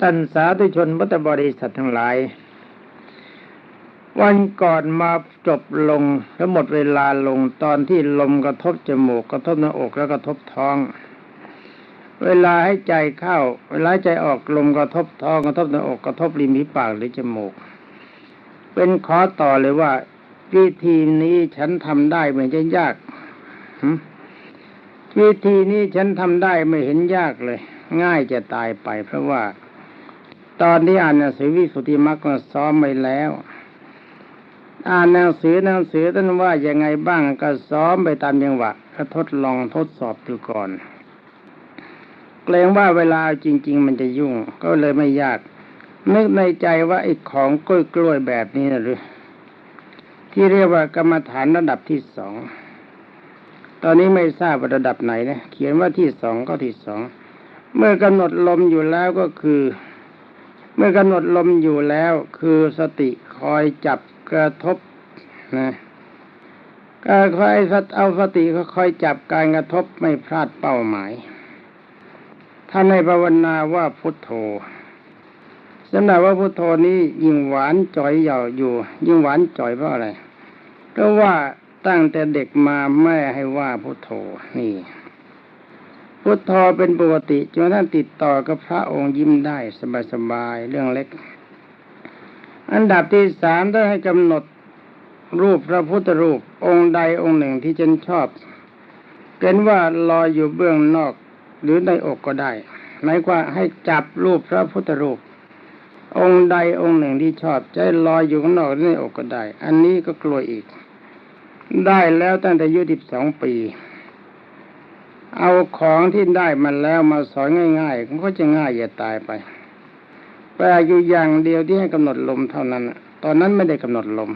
ท่านสาธุชนพุทธบริษัททั้งหลาย วันก่อนมาจบลงแล้วหมดเวลาลงตอนที่ลมกระทบจมูกกระทบหน้าอกแล้วกระทบท้อง เวลาให้ใจเข้า เวลาใจออกลมกระทบท้องกระทบหน้าอกกระทบริมฝีปากหรือจมูก เป็นขอต่อเลยว่าวิธีนี้ฉันทำได้ไม่ใช่ยากวิธีนี้ฉันทำได้ไม่เห็นยากเลย ง่ายจะตายไป เพราะว่า ตอนที่อ่านหนังสือวิสุทธิมรรคก็ซ้อมไปแล้ว อ่านหนังสือหนังสือท่านว่ายังไงบ้างก็ซ้อมไปตามจังหวะก็ทดลองทดสอบดูก่อนเกรงว่าเวลาจริง ๆ มันจะยุ่ง ก็เลยไม่ยาก นึกในใจว่าไอ้ของกล้วยกล้วยๆแบบนี้นะหรือที่เรียกว่ากรรมฐานระดับที่สอง ตอนนี้ไม่ทราบว่าระดับไหนนะ เขียนว่าที่สองก็ที่สอง เมื่อกำหนดลมอยู่แล้วก็คือ เมื่อกำหนดลมอยู่แล้ว คือสติคอยจับกระทบนะก็คอยเอาสติคอยจับการกระทบไม่พลาดเป้าหมายท่านในภาวนาว่าพุทโธสำหรับว่าพุทโธนี้ยิ่งหวานจ่อยเหยาอยู่ ยิ่งหวานจ่อยเพราะอะไรเพราะว่าตั้งแต่เด็กมาแม่ให้ว่าพุทโธนี่ พุทโธเป็นปกติจนท่านติดต่อกับพระองค์ยิ้มได้สบายๆเรื่องเล็ก อันดับที่สามได้ให้กำหนดรูปพระพุทธรูปองค์ใดองค์หนึ่งที่ฉันชอบเป็นว่าลอยอยู่เบื้องนอกหรือในอกก็ได้หมายควาให้จับรูปพระพุทธรูป องค์ใดองค์หนึ่งที่ชอบจะลอยอยู่ข้างนอกหรือในอกก็ได้ อันนี้ก็กลัวอีก ได้แล้วตั้งแต่อายุสิบสองปี เอาของที่ได้มาแล้วมาสอนง่ายๆมันก็จะง่ายอย่าตายไปแปลอยู่อย่างเดียวที่ให้กำหนดลมเท่านั้น ตอนนั้นไม่ได้กำหนดลม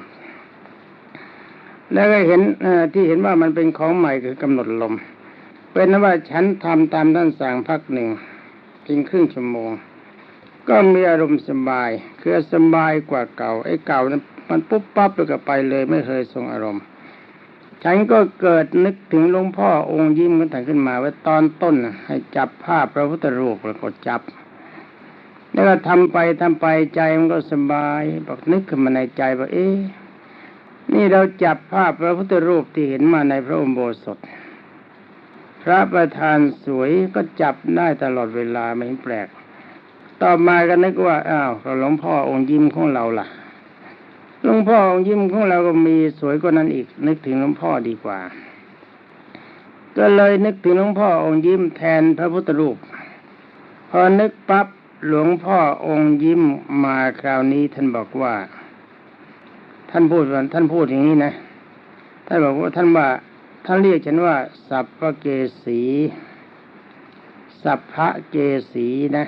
แล้วก็เห็นที่เห็นว่ามันเป็นของใหม่คือกำหนดลม เป็นว่าฉันทำตามท่านสั่งพักหนึ่งเพียงครึ่งชั่วโมง ก็มีอารมณ์สบาย คือสบายกว่าเก่าไอ้เก่านั้นมันปุ๊บปั๊บแล้วก็ไปเลยไม่เคยทรงอารมณ์ ฉันก็เกิดนึกถึงหลวงพ่อองค์ยิ้มกันแต่ขึ้นมาว่าตอนต้นให้จับภาพพระพุทธรูปแล้วก็จับ แล้วก็ทำไปทำไปใจมันก็สบายบอกนึกขึ้นมาในใจว่าเอ๊ะนี่เราจับภาพพระพุทธรูปที่เห็นมาในพระอุโบสถ พระประธานสวยก็จับได้ตลอดเวลาไม่แปลก ต่อมาก็นึกว่าอ้าวหลวงพ่อองค์ยิ้มของเราล่ะ หลวงพ่อองค์ยิ้มของเราก็มีสวยกว่านั้นอีก นึกถึงหลวงพ่อดีกว่า ก็เลยนึกถึงหลวงพ่อองค์ยิ้มแทนพระพุทธรูป พอนึกปั๊บหลวงพ่อองค์ยิ้มมาคราวนี้ท่านบอกว่า ท่านพูดว่าท่านพูดอย่างนี้นะท่านบอกว่าท่านว่าท่านเรียกฉันว่า สัพพเกสีสัพพะเกสีนะ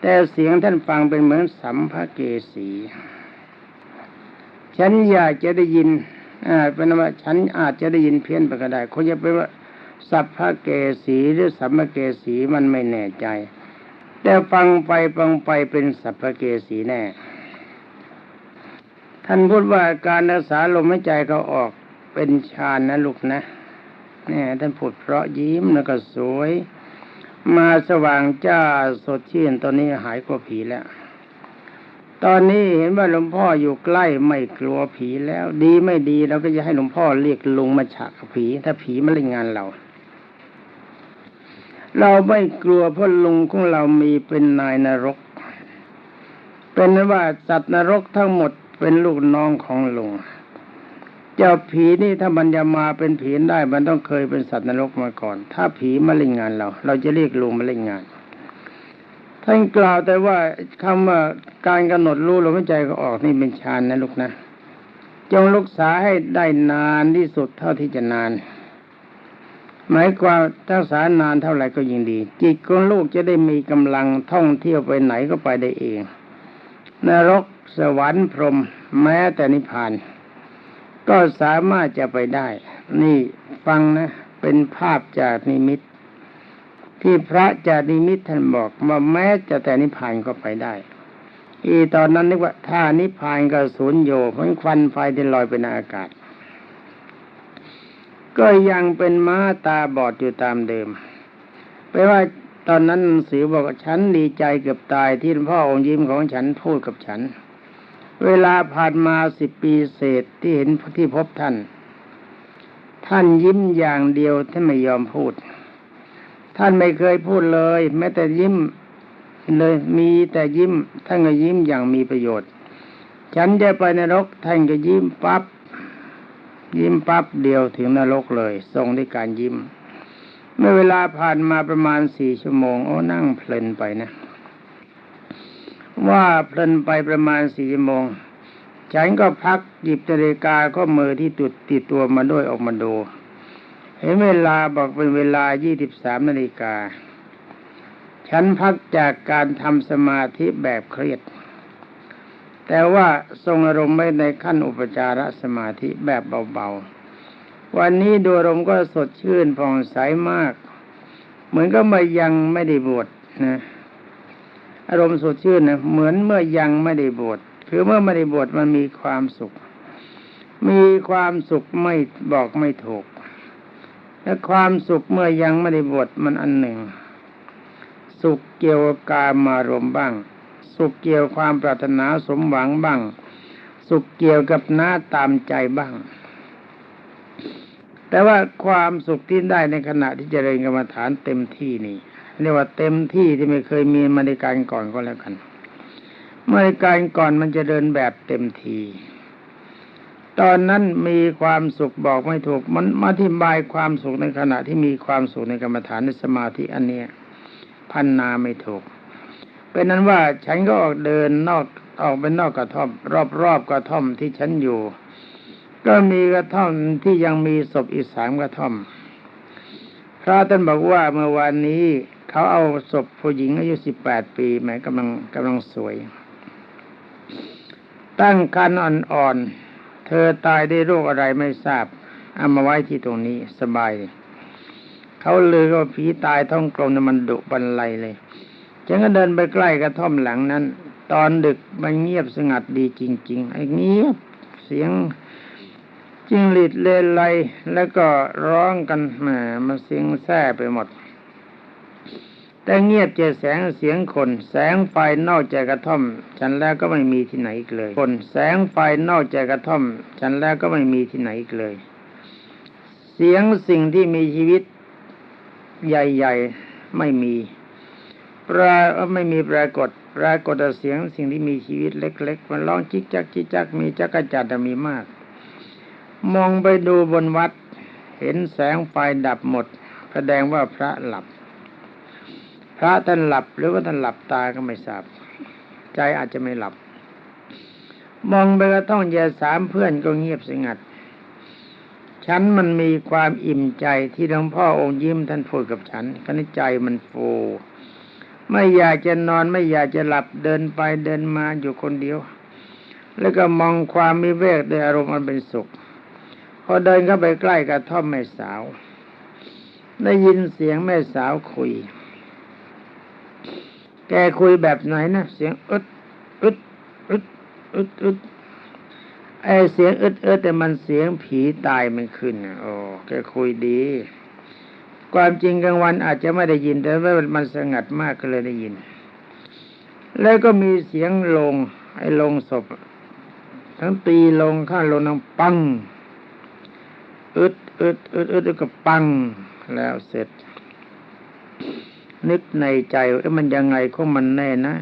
แต่เสียงท่านฟังเป็นเหมือนสัมภเกสี ฉันอยากจะได้ยินอ่าเป็นว่าฉันอาจจะได้ยินเพี้ยนไปก็ได้เขาจะเป็นว่าสัพพะเกสีหรือสัมภะเกสีมันไม่แน่ใจ แต่ฟังไปฟังไปเป็นสัพพะเกสีแน่ ท่านพูดว่าการรักษาลมหายใจเขาออกเป็นฌานนะลูกนะเนี่ยท่านพูดเพราะยิ้มแล้วก็สวย มาสว่างจ้าสดชื่นตอนนี้หายกลัวผีแล้ว ตอนนี้เห็นว่าหลวงพ่ออยู่ใกล้ไม่กลัวผีแล้ว ดีไม่ดีเราก็จะให้หลวงพ่อเรียกลุงมาฉากผี ถ้าผีมาเล่นงานเรา เราไม่กลัวเพราะลุงของเรามีเป็นนายนรก เป็นนั้นว่าสัตว์นรกทั้งหมดเป็นลูกน้องของลุงเจ้าผีนี่ถ้ามันจะมาเป็นผีได้ มันต้องเคยเป็นสัตว์นรกมาก่อน ถ้าผีมาเล่นงานเรา เราจะเรียกลุงมาเล่นงาน ท่านกล่าวแต่ว่าคำว่าการกำหนดรู้ลมหายใจก็ออกนี่เป็นฌานนะลูกนะจงรักษาให้ได้นานที่สุดเท่าที่จะนาน หมายความรักษานานเท่าไหร่ก็ยิ่งดี จิตของลูกจะได้มีกำลังท่องเที่ยวไปไหนก็ไปได้เองนรกสวรรค์พรหมแม้แต่นิพพาน ก็สามารถจะไปได้ นี่ฟังนะ เป็นภาพจากนิมิต ที่พระจานิมิตท่านบอกว่าแม้จะแต่นิพพานก็ไปได้ อีตอนนั้นนึกว่าถ้านิพพานก็สูญโยเพราะควันไฟที่ลอยไปในอากาศ ก็ยังเป็นม้าตาบอดอยู่ตามเดิมแปลว่าตอนนั้นสือบอกว่าฉันดีใจเกือบตายที่พ่อองค์ยิ้มของฉันพูดกับฉัน เวลาผ่านมาสิบปีเศษที่เห็นที่พบท่าน ท่านยิ้มอย่างเดียวท่านไม่ยอมพูด ท่านไม่เคยพูดเลย แม้แต่ยิ้มเลยมีแต่ยิ้ม ท่านก็ยิ้มอย่างมีประโยชน์ ฉันจะไปนรก ท่านก็ยิ้มปับ๊บยิ้มปั๊บเดียวถึงนรกเลย ทรงด้วยการยิ้ม เมื่อเวลาผ่านมาประมาณสี่ชั่วโมงโอ้นั่งเพลินไปนะ ว่าเพลินไปประมาณสี่ชั่วโมง ฉันก็พักหยิบนาฬิกาข้อมือที่ตุดติดตัวมาด้วยออกมาดู เห็นเวลาบอกเป็นเวลายี่สิบสามนาฬิกา ฉันพักจากการทำสมาธิแบบเครียด แต่ว่าทรงอารมณ์ไม่ในขั้นอุปจารสมาธิแบบเบาๆ วันนี้ดูอารมณ์ก็สดชื่นผ่องใสมาก เหมือนก็มายังไม่ได้บวชนะ อารมณ์สดชื่นนะเหมือนเมื่อยังไม่ได้บวชคือเมื่อไม่ได้บวชมันมีความสุข มีความสุขไม่บอกไม่ถูก และความสุขเมื่อยังไม่ได้บวชมันอันหนึ่ง สุขเกี่ยวกับกามารมบ้าง สุขเกี่ยวความปรารถนาสมหวังบ้าง สุขเกี่ยวกับหน้าตามใจบ้าง แต่ว่าความสุขที่ได้ในขณะที่เจริญกรรมฐานเต็มที่นี่เรียกว่าเต็มที่ที่ไม่เคยมีมาในการก่อนก็แล้วกัน เมื่อในการก่อนมันจะเดินแบบเต็มที ตอนนั้นมีความสุขบอกไม่ถูกมันมาอธิบายความสุขในขณะที่มีความสุขในกรรมฐานในสมาธิอันเนี้ยพันนาไม่ถูก เป็นนั้นว่าฉันก็ออกเดินนอกออกไปนอกกระท่อม รอบๆกระท่อมที่ฉันอยู่ ก็มีกระท่อมที่ยังมีศพอีกสามกระท่อม พระท่านบอกว่าเมื่อวานนี้เขาเอาศพผู้หญิงอายุสิบแปดปีแหมกำลังกำลังสวย ตั้งครรอ่อนๆ เธอตายได้โรคอะไรไม่ทราบเอามาไว้ที่ตรงนี้สบายเขาลือว่าผีตายท้องกลมนะมันดุบันไลเลยฉันก็เดินไปใกล้กระท่อมหลังนั้น ตอนดึกมันเงียบสงัดดีจริง ๆ ไอ้เงียบเสียงจิงหรีดเลไลแล้วก็ร้องกันแหมมันเสียงแซ่ไปหมด แต่เงียบเจแสงเสียงคน แสงไฟนอกจากกระท่อม ฉันแล้วก็ไม่มีที่ไหนอีกเลย คนแสงไฟนอกจากกระท่อม ฉันแล้วก็ไม่มีที่ไหนอีกเลย เสียงสิ่งที่มีชีวิตใหญ่ ๆ ไม่มีปราไม่มีปรากฏ ปรากฏแต่เสียงสิ่งที่มีชีวิตเล็ก ๆ มันร้องจิกจักจิกจักมีจักจัดมีมาก มองไปดูบนวัด เห็นแสงไฟดับหมด แสดงว่าพระหลับ พระท่านหลับหรือว่าท่านหลับตาก็ไม่ทราบ ใจอาจจะไม่หลับ มองไปกระท่องยาสามเพื่อนก็เงียบสงัด ฉันมันมีความอิ่มใจที่หลวงพ่อองค์ยิ้มท่านพูดกับฉันขณะใจมันฟูไม่อยากจะนอนไม่อยากจะหลับเดินไปเดินมาอยู่คนเดียว แล้วก็มองความมิเวกด้วยอารมณ์มันเป็นสุข พอเดินเข้าไปใกล้กระท่อมแม่สาว ได้ยินเสียงแม่สาวคุย แกคุยแบบไหนนะเสียงอึดอึดอึดอึดอึดไอเสียงอึดอึดแต่มันเสียงผีตายมันขึ้นโอ้แกคุยดี ความจริงกลางวันอาจจะไม่ได้ยิน แต่ว่ามันสงัดมากก็เลยได้ยิน แล้วก็มีเสียงลง ไอ้ลงศพ ทั้งตีลงข้างลงนังปังอึดอึดอึดอึดก็ปังแล้วเสร็จ นึกในใจว่ามันยังไงของมันแน่นะ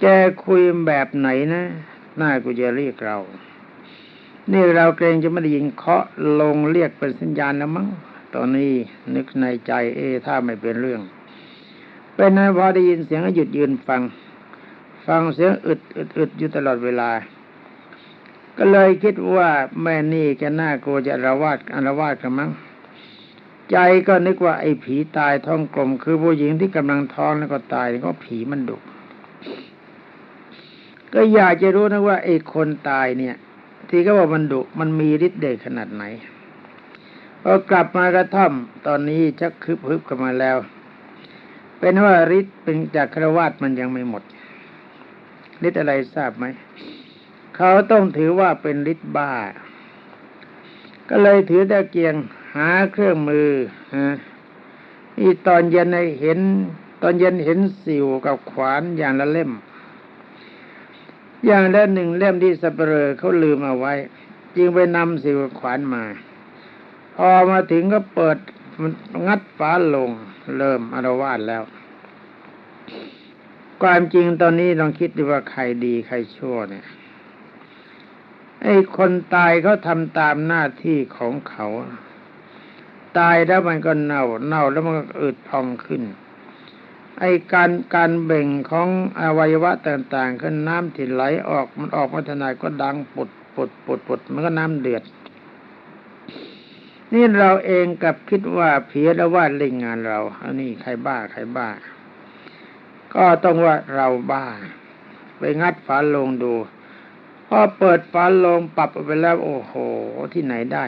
แกคุยแบบไหนนะหน้ากูจะเรียกเรา นี่เราเกรงจะไม่ได้ยินเคาะลงเรียกเป็นสัญญาณแล้วมั้ง ตอนนี้นึกในใจ เอถ้าไม่เป็นเรื่อง เป็นนั้นพอได้ยินเสียงก็หยุดยืนฟัง ฟังเสียงอึดอึดอึดอยู่ตลอดเวลา ก็เลยคิดว่าแม่นี่แกน่ากลัวจะอาละวาดอาละวาดกันมั้ง ใจก็นึกว่าไอ้ผีตายท้องกลม คือผู้หญิงที่กำลังท้องแล้วก็ตายนี่ก็ผีมันดุก็อยากจะรู้นะว่าไอ้คนตายเนี่ย ที่เขาว่ามันดุมันมีฤทธิ์เดชขนาดไหนพอกลับมากระท่อมตอนนี้ชักคึบฮึบกันมาแล้ว เป็นว่าฤทธิ์เป็นจากครวาสมันยังไม่หมดฤทธิ์อะไรทราบไหมเขาต้องถือว่าเป็นฤทธิ์บ้า ก็เลยถือตะเกียง หาเครื่องมือฮะอีตอนเย็นให้เห็น ตอนเย็นเห็นสิวกับขวานอย่างละเล่ม อย่างละหนึ่งเล่มที่สเปรอเขาลืมเอาไว้ จึงไปนำสิวกับขวานมา พอมาถึงก็เปิดมันงัดฝาลง เริ่มอารวาสแล้ว ความจริงตอนนี้ลองคิดดูว่าใครดีใครชั่วเนี่ยไอ้คนตายเขาทำตามหน้าที่ของเขา ตายแล้วมันก็เน่า เน่าแล้วมันก็อืดพองขึ้น ไอ้การการเบ่งของอวัยวะต่างๆขึ้นน้ำที่ไหลออกมันออกมาทนายก็ดังปุดปุดปุดปุดมันก็น้ำเดือด นี่เราเองกับคิดว่าเพียแล้วว่าเล่นงานเราอันนี้ใครบ้าใครบ้า ก็ต้องว่าเราบ้า ไปงัดฝาลงดูพอเปิดฝาลงปรับไปแล้ว โอ้โหที่ไหนได้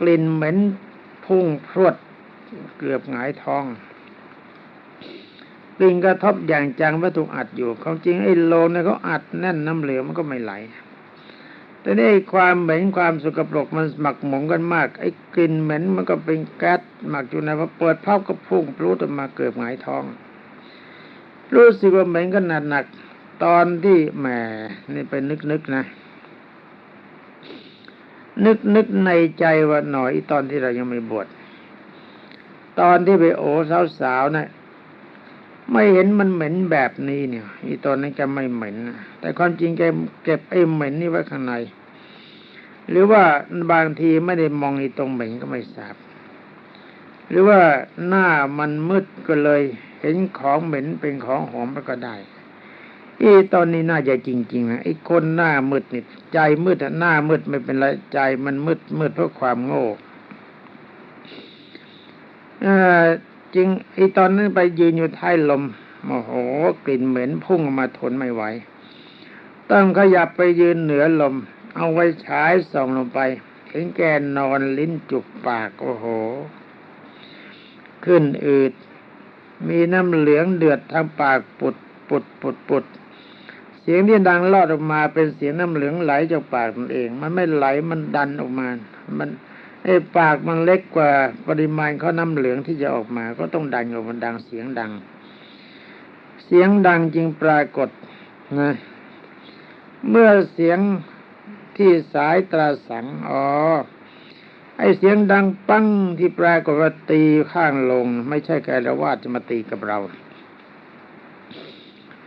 กลิ่นเหม็นพุ่งพรวดเกือบหงายท้องกลิ่นกระทบอย่างจังว่าถูกอัดอยู่ความจริงไอ้โลงเนี่ยเขาอัดแน่นน้ำเหลืองมันก็ไม่ไหล แต่นี่ความเหม็นความสกปรกมันหมักหมมกันมาก ไอ้กลิ่นเหม็นมันก็เป็นแก๊สหมักอยู่ในพอเปิดภาพก็พุ่งพลุออกมาเกือบหงายท้อง รู้สึกว่าเหม็นขนาดหนักตอนที่แหมนี่ไปนึกนึกนะ นึกนึกในใจว่าหน่อยตอนที่เรายังไม่บวชตอนที่ไปโอสาวๆนะ่ะไม่เห็นมันเหม็นแบบนี้เนี่ย อีตอนนั้นแกไม่เหม็นแต่ความจริงแกเก็บไอ้เหม็นนี่ไว้ข้างใน หรือว่าบางทีไม่ได้มองอีตรงเหม็นก็ไม่ทราบ หรือว่าหน้ามันมืดก็เลย เห็นของเหม็นเป็นของหอมก็ได้ อีตอนนี้น่าจะจริงๆนะไอ้คนหน้ามืดนี่ใจมืดหน้ามืดไม่เป็นไรใจมันมืดมืดเพราะความโง่จริงไอ้ตอนนั้นไปยืนอยู่ท้ายลมโอ้โหกลิ่นเหม็นพุ่งออกมาทนไม่ไหวต้องขยับไปยืนเหนือลม เอาไว้ฉายส่องลงไปเห็นแกนอนลิ้นจุกปากโอ้โห ขึ้นอืด มีน้ำเหลืองเดือดทางปากปุดปุดปุดปุดเสียงที่ดังลอดออกมาเป็นเสียงน้ำเหลืองไหลจากปากมันเอง มันไม่ไหลมันดันออกมา มันไอ้ปากมันเล็กกว่าปริมาณเขาน้ำเหลืองที่จะออกมา ก็ต้องดังออกมาดังเสียงดัง เสียงดังจึงปรากฏนะเมื่อเสียงที่สายตราสังอ๋อไอเสียงดังปั้งที่ปรากฏว่าตีข้างลง ไม่ใช่แกระวาดจะมาตีกับเรา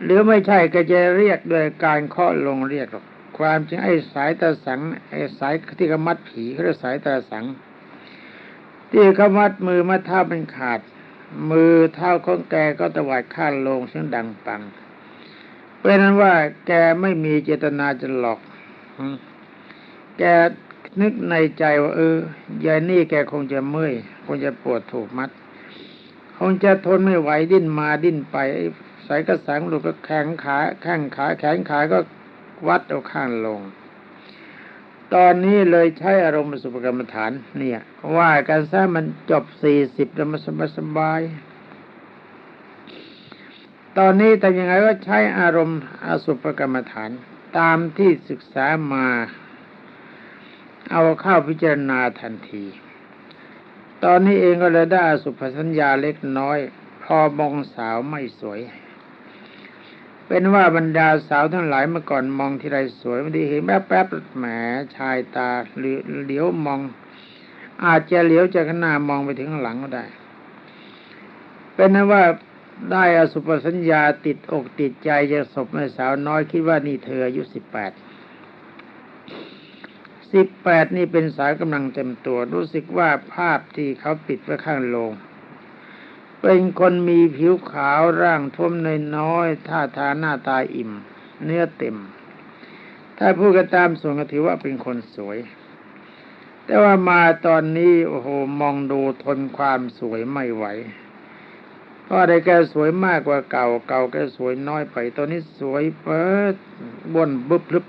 หรือไม่ใช่ก็จะเรียกโดยการเคาะลงเรียกหรอกความจริงไอ้สายตาสังไอ้สายที่เขามัดผีเขาเรียกสายตาสัง ที่เขามัดมือมัดเท้าเป็นขาด มือเท้าของแกก็ตวัดข้างลงเสียงดังปังเป็นนั้นว่าแกไม่มีเจตนาจะหลอกแกนึกในใจว่าเออยายนี่แกคงจะเมื่อยคงจะปวดถูกมัด คงจะทนไม่ไหวดิ้นมาดิ้นไป สายกระสังหลุดก็แข็งขาแข้งขาแขนขาก็วัดเอาข้างลง ตอนนี้เลยใช้อารมณ์สุภกรรมฐาน เนี่ย ว่ากันซะมันจบสี่สิบแล้วมันสบายสบาย ตอนนี้แต่ยังไงก็ใช้อารมณ์อสุภกรรมฐาน ตามที่ศึกษามา เอาเข้าพิจารณาทันที ตอนนี้เองก็เลยได้อสุภสัญญาเล็กน้อย พอมองสาวไม่สวย เป็นว่าบรรดาสาวทั้งหลายเมื่อก่อนมองที่ไรสวยไม่ได้เห็นแป๊บแป๊บแหมชายตาเหลียวมอง อาจจะเหลียวจากหน้ามองไปถึงหลังก็ได้ เป็นนั้นว่าได้อสุปสัญญาติดอกติดใจจะศพในสาวน้อยคิดว่านี่เธออายุสิบแปดสิบแปดนี่เป็นสาวกำลังเต็มตัว รู้สึกว่าภาพที่เขาปิดไว้ข้างโลง เป็นคนมีผิวขาวร่างท้วมในน้อยท่าทางหน้าตาอิ่ม เนื้อเต็ม ถ้าพูดกันตามส่วนก็ถือว่าเป็นคนสวย แต่ว่ามาตอนนี้โอ้โหมองดูทนความสวยไม่ไหวเพราะได้แกสวยมากกว่าเก่า เก่าแกสวยน้อยไป ตอนนี้สวยเปิดบนบึบลึบ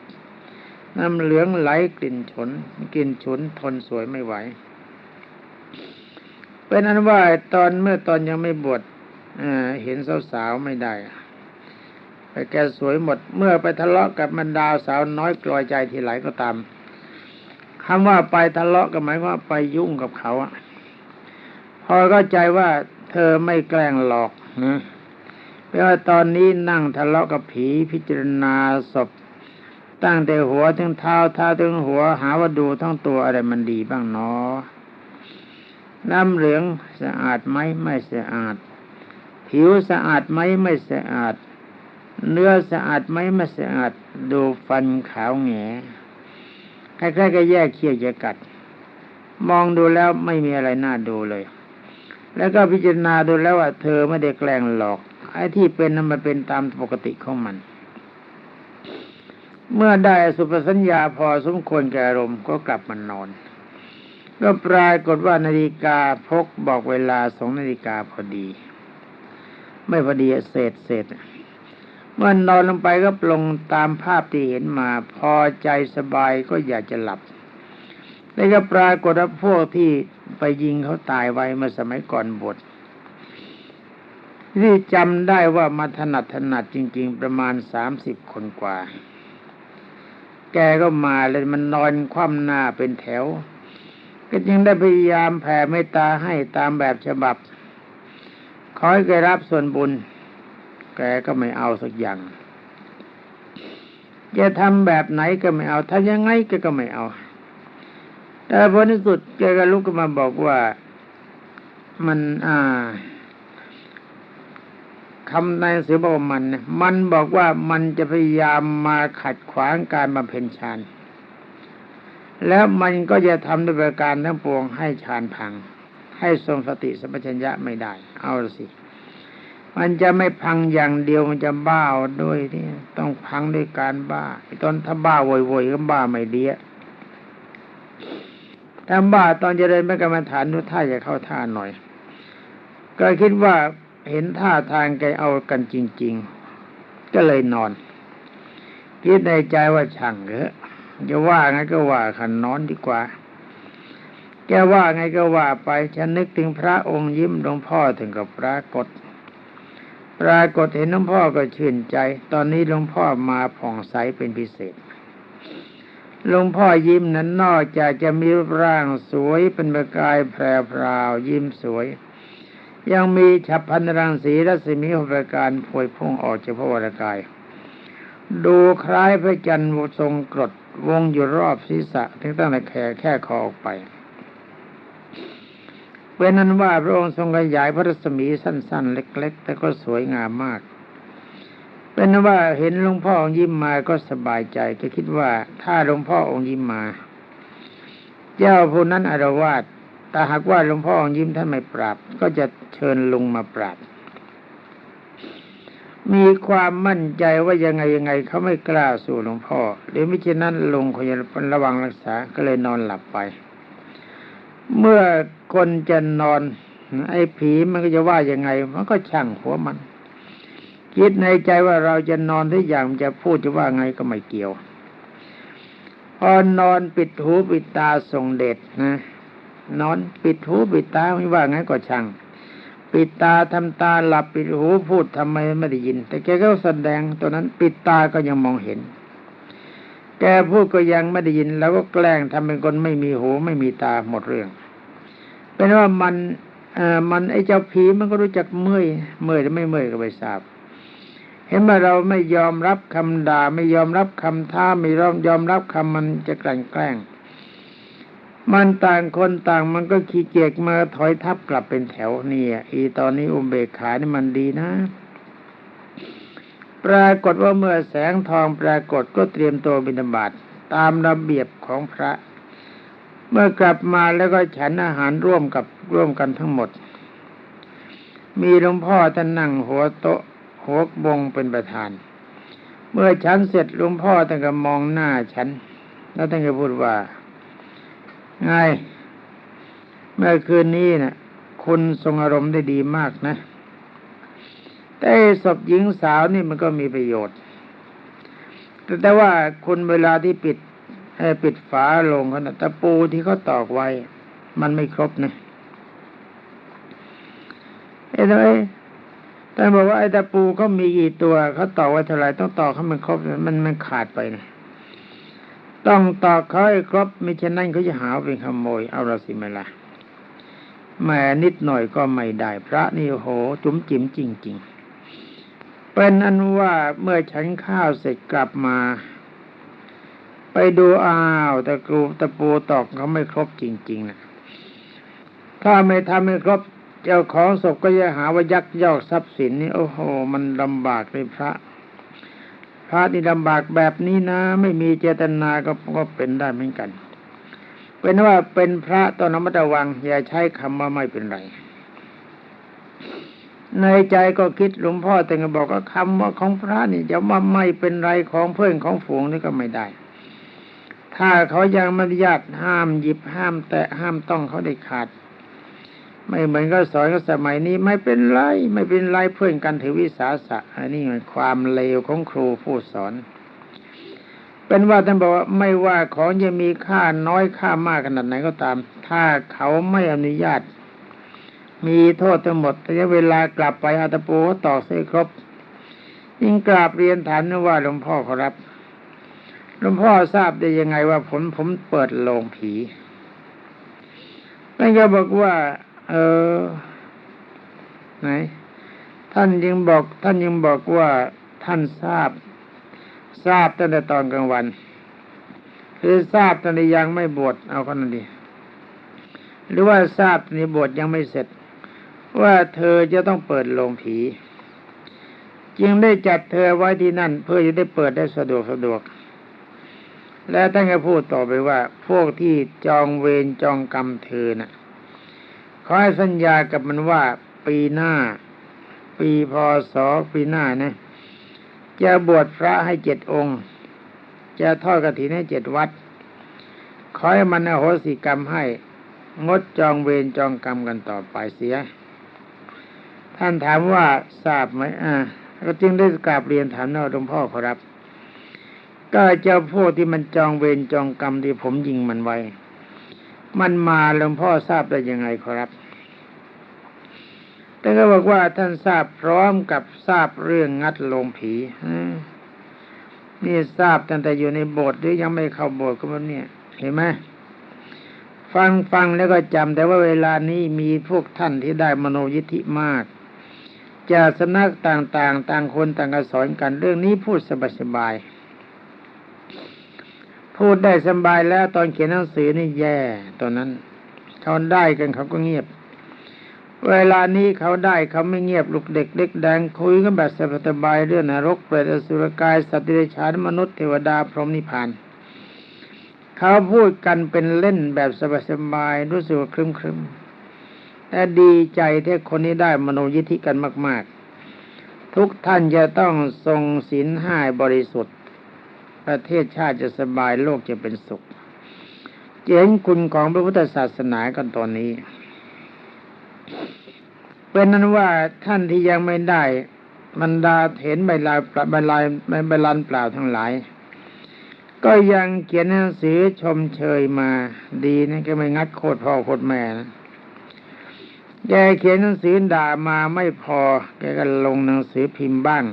น้ำเหลืองไหลกลิ่นฉนกลิ่นฉุนทนสวยไม่ไหว เป็นอันว่าตอนเมื่อตอนยังไม่บวชเห็นสาวๆไม่ได้ไปแกสวยหมดเมื่อไปทะเลาะกับบรรดาสาวน้อยกลอยใจทีไหลก็ตามคำว่าไปทะเลาะก็หมายว่าไปยุ่งกับเขาอะพออเข้าใจว่าเธอไม่แกล้งหลอกนะเพราะว่าตอนนี้นั่งทะเลาะกับผีพิจารณาศพ ตั้งแต่หัวถึงเท้าเท้าถึงหัวหาว่าดูทั้งตัวอะไรมันดีบ้างเนาะ น้ำเหลืองสะอาดไหมไม่สะอาด ผิวสะอาดไหมไม่สะอาด เนื้อสะอาดไหมไม่สะอาด ดูฟันขาวแหงคล้ายๆกับแยกเคี้ยวจะกัด มองดูแล้วไม่มีอะไรน่าดูเลย แล้วก็พิจารณาดูแล้วว่าเธอไม่ได้แกล้งหลอกไอ้ที่เป็นนั้นมันเป็นตามปกติของมัน เมื่อได้สุปสัญญาพอสมควรแก่อารมณ์ก็กลับมานอน ก็ปรากฏว่านาฬิกาพกบอกเวลาสองนาฬิกาพอดี ไม่พอดีเศษเศษเมื่อนอนลงไปก็ปลงตามภาพที่เห็นมา พอใจสบายก็อยากจะหลับแล้วก็ปรากฏว่าพวกที่ไปยิงเขาตายไว้เมื่อสมัยก่อนบทที่จำได้ว่ามาถนัดถนัดจริง ๆ ประมาณสามสิบคนกว่า แกก็มาเลยมันนอนคว่ำหน้าเป็นแถว ก็จึงได้พยายามแผ่เมตตาให้ตามแบบฉบับขอให้แกรับส่วนบุญ แกก็ไม่เอาสักอย่างจะทำแบบไหนก็ไม่เอาถ้ายังไงแกก็ไม่เอา แต่พอที่สุดแกก็ลุกขึ้นมาบอกว่ามันอ่าคำในหนังสือบอกมัน มันบอกว่ามันจะพยายามมาขัดขวางการบำเพ็ญฌาน แล้วมันก็จะทำด้วยประการทั้งปวงให้ฌานพัง ให้ทรงสติสัมปชัญญะไม่ได้ เอาสิมันจะไม่พังอย่างเดียวมันจะบ้าด้วยที่ต้องพังด้วยการบ้าตอนถ้าบ้าโวยๆก็บ้าไม่ดีอะถ้าบ้าตอนจะเดินไม่กรรมฐานดูท่าจะเข้าท่าหน่อย ก็คิดว่าเห็นท่าทางแกเอากันจริง ๆ ก็เลยนอน คิดในใจว่าช่างเถอะ จะว่าไงก็ว่าขันนอนดีกว่าแกว่าไงก็ว่าไปฉันนึกถึงพระองค์ยิ้มหลวงพ่อถึงกับปรากฏ ปรากฏเห็นหลวงพ่อก็ชื่นใจ ตอนนี้หลวงพ่อมาผ่องใสเป็นพิเศษหลวงพ่อยิ้มนั้นนอกจากจะมีรูปร่างสวยเป็นประกายแพรพราวยิ้มสวย ยังมีฉับพันรังสีรัศมีของประการพวยพุ่งออกจากพระวรกาย ดูคล้ายพระจันทร์ทรงกรด วงอยู่รอบศีรษะถึงตั้งแต่แขนแค่คอออกไปเป็นนั้นว่าพระองค์ทรงขยายพระรัศมีสั้น ๆ เล็ก ๆ แต่ก็สวยงามมาก เป็นนั้นว่าเห็นหลวงพ่อองค์ยิ้มมาก็สบายใจก็คิดว่าถ้าหลวงพ่อองค์ยิ้มมา เจ้าผู้นั้นอารวาสแต่หากว่าหลวงพ่อองค์ยิ้มท่านไม่ปราบ ก็จะเชิญลุงมาปราบ มีความมั่นใจว่ายังไงยังไงเขาไม่กล้าสู่หลวงพ่อเดี๋ยวไม่เช่นนั้นลุงคงจะระวังรักษาก็เลยนอนหลับไป เมื่อคนจะนอน ไอ้ผีมันก็จะว่ายังไง มันก็ช่างหัวมัน คิดในใจว่าเราจะนอนทุกอย่างจะพูดจะว่าไงก็ไม่เกี่ยวพอนอนปิดหูปิดตาส่งเด็ดนะนอนปิดหูปิดตาไม่ว่าไงก็ช่าง ปิดตาทำตาหลับปิดหูพูดทำไมไม่ได้ยิน แต่แกก็แสดงตัวนั้นปิดตาก็ยังมองเห็น แกพูดก็ยังไม่ได้ยิน แล้วก็แกล้งทำเป็นคนไม่มีหูไม่มีตาหมดเรื่อง เป็นว่ามันเอ่อมันไอ้เจ้าผีมันก็รู้จักเมื่อยเมื่อยหรือไม่เมื่อยก็ไม่ทราบเห็นว่าเราไม่ยอมรับคำด่าไม่ยอมรับคำท้าไม่ยอมยอมรับคำมันจะกลั่นแกล้ง มันต่างคนต่างมันก็ขี้เกียจมาถอยทับกลับเป็นแถวนี่อะอีตอนนี้อุเบกขานี่มันดีนะ ปรากฏว่าเมื่อแสงทองปรากฏก็เตรียมตัวบิณฑบาตตามระเบียบของพระ เมื่อกลับมาแล้วก็ฉันอาหารร่วมกับร่วมกันทั้งหมด มีหลวงพ่อท่านนั่งหัวโต๊ะหัวบงเป็นประธาน เมื่อฉันเสร็จหลวงพ่อท่านก็มองหน้าฉัน แล้วท่านก็พูดว่า ไงเมื่อคืนนี้นะ่ะคุณทรงอารมณ์ได้ดีมากนะ แต่ไอ้ศพหญิงสาวนี่มันก็มีประโยชน์ แต่แต่ว่าคุณเวลาที่ปิดเอ่อปิดฝาลงเขานะตะปูที่เขาตอกไว้ มันไม่ครบนะเอ้ยทำไมท่บอกว่าไอ้ตะปูเขามีกี่ตัวเขาตอกไว้เท่าไหร่ต้องตอกให้มันครบ มันมันขาดไปนะ ต้องตอกเขาให้ครบไม่เช่นนั้นเขาจะหาว่าเป็นขโมยเอาละสิไหมล่ะแหมนิดหน่อยก็ไม่ได้พระนี่โห จุ๋มจิ๋มจริง ๆ เป็นอันว่าเมื่อฉันข้าวเสร็จกลับมา ไปดูอ้าวตะกรูตะปูตอกเขาไม่ครบจริงๆนะถ้าไม่ทำไม่ครบเจ้าของศพก็จะหาว่ายักยอกทรัพย์สินนี่โอ้โห มันลำบากเลยพระ พระนี่ลำบากแบบนี้นะ ไม่มีเจตนาก็ก็เป็นได้เหมือนกัน เป็นว่าเป็นพระต้องระมัดระวัง อย่าใช้คำว่าไม่เป็นไร ในใจก็คิดหลวงพ่อแต่ก็บอกว่าคำว่าของพระนี่จะว่าไม่เป็นไรของเพื่อนของฝูงนี่ก็ไม่ได้ ถ้าเขายังไม่อนุญาตห้ามหยิบห้ามแตะห้ามต้องเขาได้ขาด ไม่เหมือนก็สอนก็สมัยนี้ไม่เป็นไรไม่เป็นไรเพื่อนกันถือวิสาสะอันนี้มันความเลวของครูผู้สอน เป็นว่าท่านบอกว่าไม่ว่าของจะมีค่าน้อยค่ามากขนาดไหนก็ตาม ถ้าเขาไม่อนุญาต มีโทษทั้งหมดแต่เวลากลับไปอาตปูก็ตอกเส้ครบยิ่งกราบเรียนถามนะว่าหลวงพ่อขอรับหลวงพ่อทราบได้ยังไงว่าผมผมเปิดโลงผีท่านก็บอกว่า เออ ไหน ท่านยังบอก ท่านยังบอกว่าท่านทราบ ทราบตั้งแต่ตอนกลางวัน คือทราบตอนนี้ยังไม่บวชเอาคนนั้นดีหรือว่าทราบตอนนี้บวชยังไม่เสร็จ ว่าเธอจะต้องเปิดโรงผี จึงได้จัดเธอไว้ที่นั่น เพื่อจะได้เปิดได้สะดวกสะดวกและท่านก็พูดต่อไปว่า พวกที่จองเวรจองกรรมเธอน่ะ อให้สัญญากับมันว่าปีหน้า ปีพศปีหน้านะจะบวชพระให้เจ็ดองค์ จะทอดกฐินให้เจ็ดวัด ขอให้มันอโหสิกรรมให้ งดจองเวรจองกรรมกันต่อไปเสีย ท่านถามว่าทราบไหมอ่าก็จึงได้กราบเรียนถามนะหลวงพ่อขอรับ ก็เจ้าพวกที่มันจองเวรจองกรรมที่ผมยิงมันไว้ มันมาหลวงพ่อทราบได้ยังไงขอรับแต่ก็บอกว่าท่านทราบพร้อมกับทราบเรื่องงัดลงผีนี่ทราบตั้งแต่อยู่ในโบสถ์หรือยังไม่เข้าโบสถ์ก็มันเนี่ย เห็นไหมฟังฟังแล้วก็จำแต่ว่าเวลานี้มีพวกท่านที่ได้มโนยิทธิมากจากสำนักต่างๆ ต่างคนต่างกสอนกันเรื่องนี้พูดสบายๆ พูดได้สบายแล้วตอนเขียนหนังสือนี่แย่ตอนนั้นเขาได้กันเขาก็เงียบ เวลานี้เขาได้เขาไม่เงียบลูกเด็กเล็กแดงคุยกันแบบสบายๆเรื่องนรกเปรตอสุรกายสัตว์เดรัจฉานมนุษย์เทวดาพรหมนิพพานเขาพูดกันเป็นเล่นแบบสบายๆรู้สึกว่าครึมๆแต่ดีใจที่คนนี้ได้มโนยิทธิกันมาก ๆ ทุกท่านจะต้องทรงศีลห้าบริสุทธิ์ ประเทศชาติจะสบายโลกจะเป็นสุขเห็นคุณของพระพุทธศาสนากันตอนนี้เป็นนั้นว่าท่านที่ยังไม่ได้บรรดาเห็นใบลายใบลายใบลันเปล่าทั้งหลาย ก็ยังเขียนหนังสือชมเชยมาดีนะก็ไม่งัดโคตรพ่อโคตรแม่นะแกเขียนหนังสือด่ามาไม่พอ แกก็ลงหนังสือพิมพ์บ้าง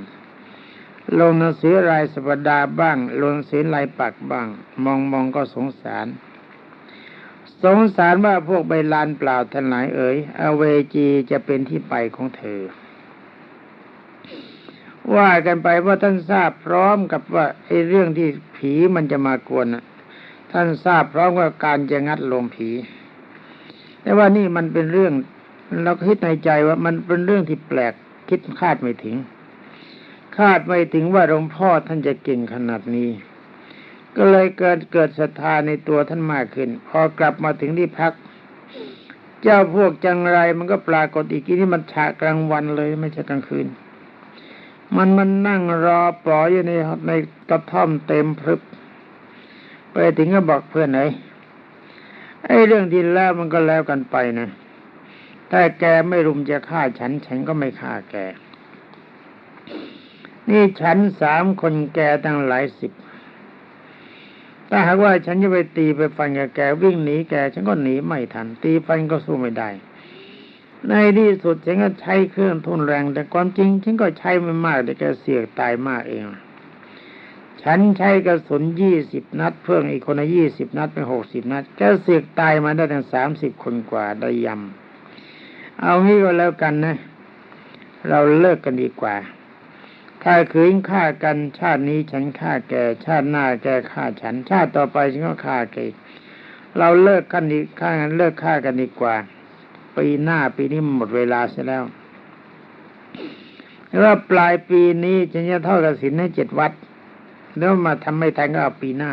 ลงหนังสือรายสัปดาห์บ้าง ลงหนังสือลายปักบ้าง มองมองก็สงสาร สงสารว่าพวกใบลานเปล่าทั้งหลายเอ๋ยอเวจีจะเป็นที่ไปของเธอ ว่ากันไปว่าท่านทราบพร้อมกับว่าไอ้เรื่องที่ผีมันจะมากวนท่านทราบพร้อมกับการจะงัดลงผี แต่ว่านี่มันเป็นเรื่องเราคิดในใจว่ามันเป็นเรื่องที่แปลกคิดคาดไม่ถึง คาดไม่ถึงว่าหลวงพ่อท่านจะเก่งขนาดนี้ ก็เลยเกิดเกิดศรัทธาในตัวท่านมากขึ้น พอกลับมาถึงที่พัก เจ้าพวกจังไรมันก็ปรากฏอีกทีนี่มันฉากกลางวันเลยไม่ใช่กลางคืน มันมันนั่งรอปล่อยอยู่ในในกระท่อมเต็มพรึบไปถึงก็บอกเพื่อนไหนไอ้เรื่องที่แล้วมันก็แล้วกันไปนะ ถ้าแกไม่รุมจะฆ่าฉัน ฉันก็ไม่ฆ่าแก นี่ฉันสามคนแกตั้งหลายสิบ ถ้าหากว่าฉันจะไปตีไปฟันกับแกวิ่งหนีแก ฉันก็หนีไม่ทัน ตีฟันก็สู้ไม่ได้ ในที่สุดฉันก็ใช้เครื่องทุนแรง แต่ความจริง ฉันก็ใช้ไม่มากแต่แกเสียกตายมากเอง ฉันใช้กระสุนยี่สิบนัด เพิ่มอีกคนละยี่สิบนัดเป็นหกสิบนัดแกเสียกตายมาได้ถึงสามสิบคนกว่าได้ยำเอางี้ก็แล้วกันนะ เราเลิกกันดีกว่า ถ้าขืนฆ่ากันชาตินี้ฉันฆ่าแกชาติหน้าแกฆ่าฉัน ชาติต่อไปฉันก็ฆ่าแกเราเลิกกันดีฆ่ากันเลิกฆ่ากันดีกว่า ปีหน้าปีนี้หมดเวลาเสียแล้วแล้วปลายปีนี้ฉันจะเท่ากับศีลให้เจ็ดวัด แล้วมาทำไม่ทันก็เอาปีหน้า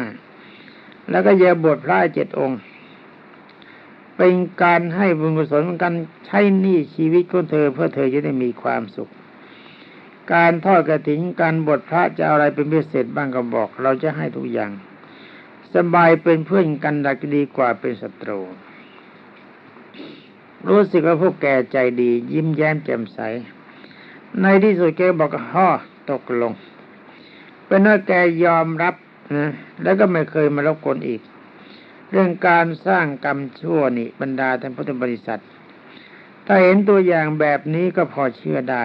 แล้วก็จะบวชพระเจ็ดองค์ เป็นการให้บุญกุศลเป็นการใช้หนี้ชีวิตของเธอเพื่อเธอจะได้มีความสุข การทอดกระถิ่นการบวชพระจะอาอะไรเป็นพิเศษบ้างก็บอก เราจะให้ทุกอย่าง สบายเป็นเพื่อนกันดักดีกว่าเป็นศัตรู รู้สึกว่าพวกแกใจดี ยิ้มแย้มแจ่มใส ในที่สุดแกบอกฮ่อตกลง เป็นว่าแกยอมรับนะแล้วก็ไม่เคยมารบกวนอีก เรื่องการสร้างกรรมชั่วนี่บรรดาท่านพุทธบริษัท ถ้าเห็นตัวอย่างแบบนี้ก็พอเชื่อได้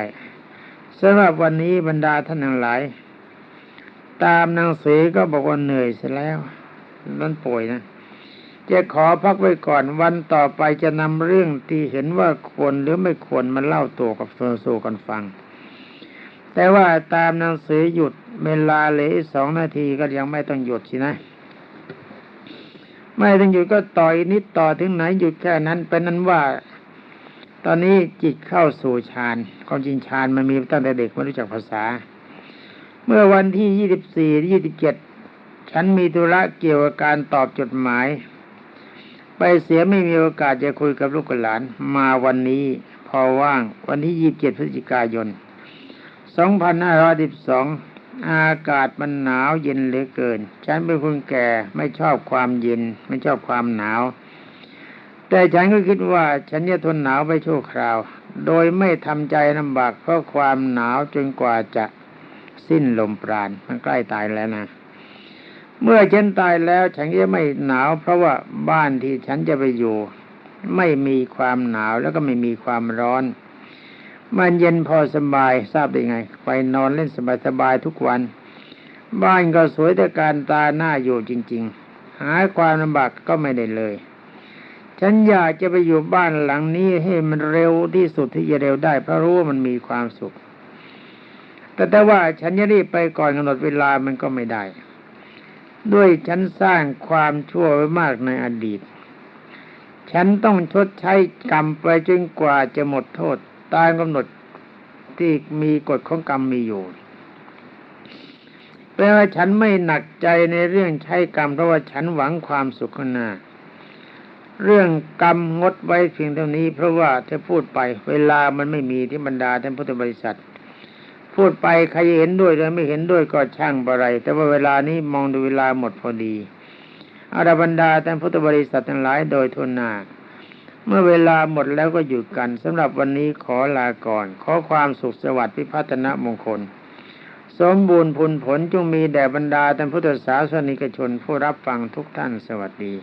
สำหรับวันนี้บรรดาท่านทั้งหลาย ตามหนังสือก็บอกว่าเหนื่อยเสียแล้วนั่นป่วยนะจะขอพักไว้ก่อนวันต่อไปจะนำเรื่องที่เห็นว่าควรหรือไม่ควรมาเล่าตัวกับโซโซกันฟัง แต่ว่าตามหนังสือหยุดเวลาเหลือสองนาทีก็ยังไม่ต้องหยุดสินะ ไม่ต้องหยุดก็ต่อยนิดต่อถึงไหนหยุดแค่นั้นเป็นนั้นว่า ตอนนี้จิตเข้าสู่ฌานความจริงฌานมันมีตั้งแต่เด็กไม่รู้จักภาษา เมื่อวันที่ยี่สิบสี่ยี่สิบเจ็ดฉันมีธุระเกี่ยวกับการตอบจดหมาย ไปเสียไม่มีโอกาสจะคุยกับลูกหลาน มาวันนี้พอว่างวันที่ยี่สิบเจ็ดพฤศจิกายนสองพันห้าร้อยสิบสองอากาศมันหนาวเย็นเหลือเกิน ฉันเป็นคนแก่ไม่ชอบความเย็น ไม่ชอบความหนาว แต่ฉันก็คิดว่าฉันจะทนหนาวไปชั่วคราว โดยไม่ทำใจลำบากเพราะความหนาวจนกว่าจะสิ้นลมปราณมันใกล้ตายแล้วนะ เมื่อฉันตายแล้วฉันจะไม่หนาว เพราะว่าบ้านที่ฉันจะไปอยู่ ไม่มีความหนาวแล้วก็ไม่มีความร้อน มันเย็นพอสบายทราบได้ไง ไปนอนเล่นสบายๆทุกวัน บ้านก็สวยแต่การตาหน้าอยู่จริง ๆ หาความลำบากก็ไม่ได้เลย ฉันอยากจะไปอยู่บ้านหลังนี้ให้มันเร็วที่สุดที่จะเร็วได้เพราะรู้ว่ามันมีความสุข แต่แต่ว่าฉันจะรีบไปก่อนกำหนดเวลามันก็ไม่ได้ ด้วยฉันสร้างความชั่วไว้มากในอดีต ฉันต้องชดใช้กรรมไปจนกว่าจะหมดโทษตามกำหนดที่มีกฎของกรรมมีอยู่แปลว่าฉันไม่หนักใจในเรื่องใช้กรรมเพราะว่าฉันหวังความสุขข้างหน้า เรื่องกรรมงดไว้เพียงเท่านี้ เพราะว่าถ้าพูดไปเวลามันไม่มีที่บรรดาท่านพุทธบริษัท พูดไปใครเห็นด้วยหรือไม่เห็นด้วยก็ช่างบะไร แต่ว่าเวลานี้มองดูเวลาหมดพอดีอาราบรรดาท่านพุทธบริษัททั้งหลายโดยทุนนาเมื่อเวลาหมดแล้วก็หยุดกันสำหรับวันนี้ขอลาก่อน ขอความสุขสวัสดิ์พิพัฒนมงคล สมบูรณ์ผลผลจงมีแด่บรรดาท่านพุทธศาสนิกชนผู้รับฟังทุกท่านสวัสดี